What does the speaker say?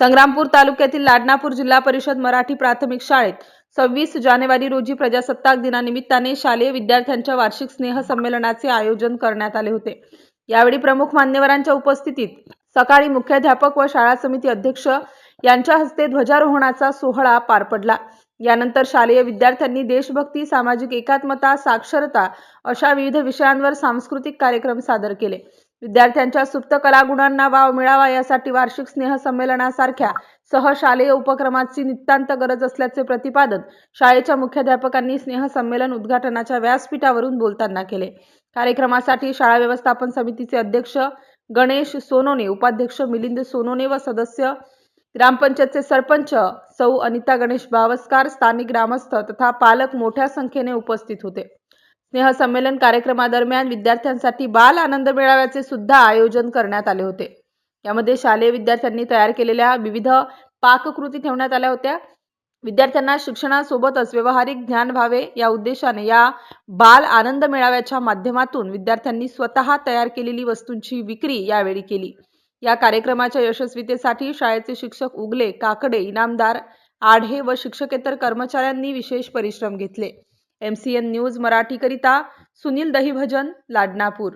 संग्रामपूर तालुक्यातील लाडनापूर जिल्हा परिषद मराठी प्राथमिक शाळेत सव्वीस जानेवारी रोजी प्रजासत्ताक दिनानिमित्ताने शालेय विद्यार्थ्यांच्या वार्षिक स्नेहसंमेलनाचे आयोजन करण्यात आले होते. यावेळी प्रमुख मान्यवरांच्या उपस्थितीत सकाळी मुख्याध्यापक व शाळा समिती अध्यक्ष यांच्या हस्ते ध्वजारोहणाचा सोहळा पार पडला. यानंतर शालेय विद्यार्थ्यांनी देशभक्ती सामाजिक एकात्मता साक्षरता अशा विविध विषयांवर सांस्कृतिक कार्यक्रम सादर केले. विद्यार्थ्यांच्या सुप्त कलागुणांना वाव मिळावा यासाठी वार्षिक स्नेहसंमेलनासारख्या सहशालेय उपक्रमाची नितांत गरज असल्याचे प्रतिपादन शाळेच्या मुख्याध्यापकांनी स्नेहसंमेलन उद्घाटनाच्या व्यासपीठावरून बोलताना केले. कार्यक्रमासाठी शाळा व्यवस्थापन समितीचे अध्यक्ष गणेश सोनोने उपाध्यक्ष मिलिंद सोनोने व सदस्य ग्रामपंचायतचे सरपंच सौ अनिता गणेश बावस्कार स्थानिक ग्रामस्थ तथा पालक मोठ्या संख्येने उपस्थित होते. स्नेहसंमेलन कार्यक्रमादरम्यान विद्यार्थ्यांसाठी बाल आनंद मेळाव्याचे सुद्धा आयोजन करण्यात आले होते. यामध्ये शालेय विद्यार्थ्यांनी तयार केलेल्या विविध पाककृती ठेवण्यात आल्या होत्या. विद्यार्थ्यांना शिक्षणासोबतच व्यावहारिक ज्ञान व्हावे या उद्देशाने या बाल आनंद मेळाव्याच्या माध्यमातून विद्यार्थ्यांनी स्वतः तयार केलेली वस्तूंची विक्री यावेळी केली. या कार्यक्रमाच्या यशस्वीतेसाठी शाळेचे शिक्षक उगले काकडे इनामदार आढे व शिक्षकेतर कर्मचाऱ्यांनी विशेष परिश्रम घेतले. एम सी एन न्यूज मराठीकरिता सुनील दहिभजन लाडनापूर.